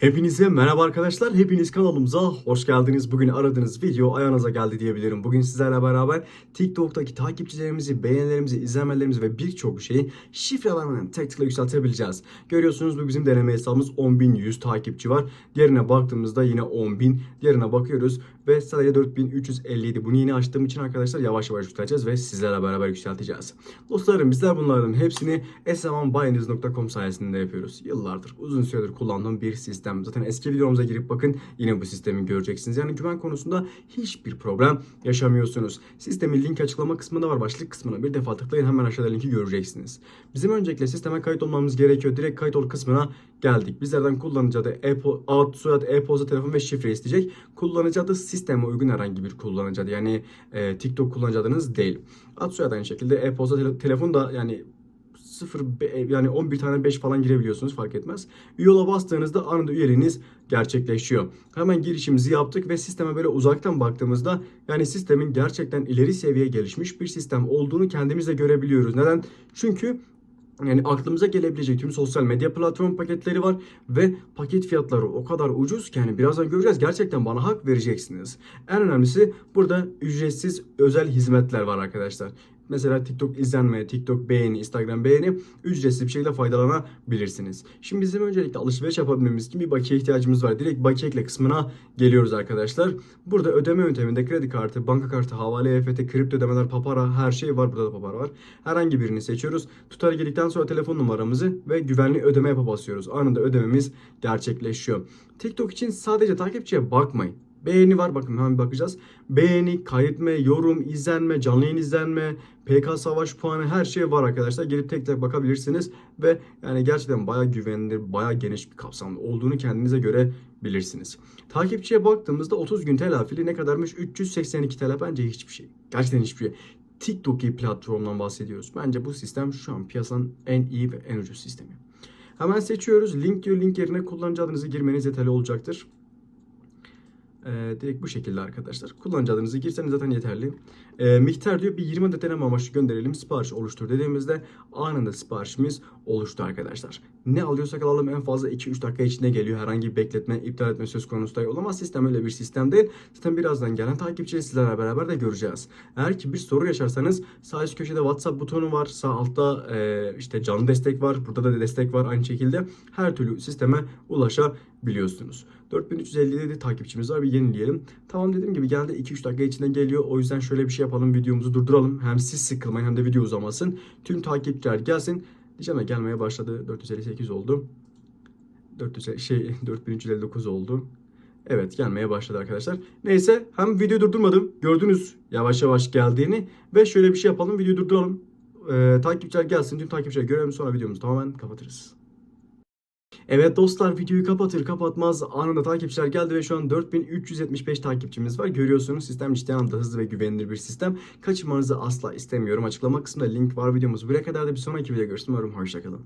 Hepinize merhaba arkadaşlar. Hepiniz kanalımıza hoş geldiniz. Bugün aradığınız video ayağınıza geldi diyebilirim. Bugün sizlerle beraber TikTok'taki takipçilerimizi, beğenilerimizi, izlenmelerimizi ve birçok şeyi şifrelerden tek tıkla yükseltebileceğiz. Görüyorsunuz bu bizim deneme hesabımız 10.100 takipçi var. Diğerine baktığımızda yine 10.000. Diğerine bakıyoruz ve sadece 4357. Bunu yeni açtığım için arkadaşlar yavaş yavaş yükselteceğiz ve sizlerle beraber yükselteceğiz. Dostlarım bizler bunların hepsini esamanbayiniz.com sayesinde yapıyoruz. Yıllardır uzun süredir kullandığım bir sistem. Zaten eski videomuza girip bakın yine bu sistemi göreceksiniz. Yani güven konusunda hiçbir problem yaşamıyorsunuz. Sistemin link açıklama kısmında var. Başlık kısmına bir defa tıklayın hemen aşağıda linki göreceksiniz. Bizim öncelikle sisteme kayıt olmamız gerekiyor. Direkt kayıt ol kısmına geldik. Bizlerden kullanıcı adı, e-po- ad, soyad, e-posta, telefon ve şifre isteyecek. Kullanıcı adı sisteme uygun herhangi bir kullanıcı adı. Yani e, TikTok kullanıcı adınız değil. Ad soyad aynı şekilde e-posta, tele- telefon da yani 0 be- yani 11 tane 5 falan girebiliyorsunuz fark etmez. Üye yola bastığınızda anında üyeliğiniz gerçekleşiyor. Hemen girişimizi yaptık ve sisteme böyle uzaktan baktığımızda yani sistemin gerçekten ileri seviye gelişmiş bir sistem olduğunu kendimiz de görebiliyoruz. Neden? Çünkü yani aklımıza gelebilecek tüm sosyal medya platform paketleri var ve paket fiyatları o kadar ucuz ki yani birazdan göreceğiz. Gerçekten bana hak vereceksiniz. En önemlisi burada ücretsiz özel hizmetler var arkadaşlar. Mesela TikTok izlenme, TikTok beğeni, Instagram beğeni ücretsiz bir şekilde faydalanabilirsiniz. Şimdi bizim öncelikle alışveriş yapabilmemiz için bir bakiye ihtiyacımız var. Direkt bakiye ekle kısmına geliyoruz arkadaşlar. Burada ödeme yönteminde kredi kartı, banka kartı, havale, EFT, kripto ödemeler, papara her şey var. Burada da papara var. Herhangi birini seçiyoruz. Tutar girdikten sonra telefon numaramızı ve güvenli ödeme yapa basıyoruz. Anında ödememiz gerçekleşiyor. TikTok için sadece takipçiye bakmayın. Beğeni var bakın hemen bakacağız. Beğeni, kaydetme, yorum, izlenme, canlı yayın izlenme, PK savaş puanı her şey var arkadaşlar. Gelip tek tek bakabilirsiniz ve yani gerçekten bayağı güvenilir, bayağı geniş bir kapsamda olduğunu kendinize göre bilirsiniz. Takipçiye baktığımızda 30 gün telafili ne kadarmış? 382 TL bence hiçbir şey. Gerçekten hiçbir şey. TikTok gibi platformdan bahsediyoruz. Bence bu sistem şu an piyasanın en iyi ve en ucuz sistemi. Hemen seçiyoruz. Link diyor. Link yerine kullanıcı adınızı girmeniz yeterli olacaktır. Ee, direkt bu şekilde arkadaşlar. Kullanıcı adınızı girseniz zaten yeterli. Ee, miktar diyor bir 20 adet deneme amaçlı gönderelim sipariş oluştur dediğimizde anında siparişimiz oluştu arkadaşlar. Ne alıyorsak alalım en fazla 2-3 dakika içinde geliyor. Herhangi bir bekletme, iptal etme söz konusu dahi olamaz. Sistem öyle bir sistem değil. Zaten birazdan gelen takipçileri sizlerle beraber de göreceğiz. Eğer ki bir soru yaşarsanız sağ üst köşede WhatsApp butonu var. Sağ altta e, işte canlı destek var. Burada da destek var aynı şekilde. Her türlü sisteme ulaşabiliyorsunuz. 4357 takipçimiz var bir yenileyelim. Tamam dediğim gibi geldi 2-3 dakika içinde geliyor. O yüzden şöyle bir şey yapalım videomuzu durduralım. Hem siz sıkılmayın hem de video uzamasın. Tüm takipçiler gelsin. Diyeceğim ya gelmeye başladı. 458 oldu. 400 şey 4359 oldu. Evet gelmeye başladı arkadaşlar. Neyse hem videoyu durdurmadım. Gördünüz yavaş yavaş geldiğini. Ve şöyle bir şey yapalım. Videoyu durduralım. Ee, takipçiler gelsin. Tüm takipçiler görelim sonra videomuzu tamamen kapatırız. Evet dostlar videoyu kapatır kapatmaz anında takipçiler geldi ve şu an 4375 takipçimiz var. Görüyorsunuz sistem ciddi anlamda hızlı ve güvenilir bir sistem. Kaçırmanızı asla istemiyorum. Açıklama kısmında link var videomuz. Buraya kadar da bir sonraki videoda görüşürüz. Umarım hoşçakalın.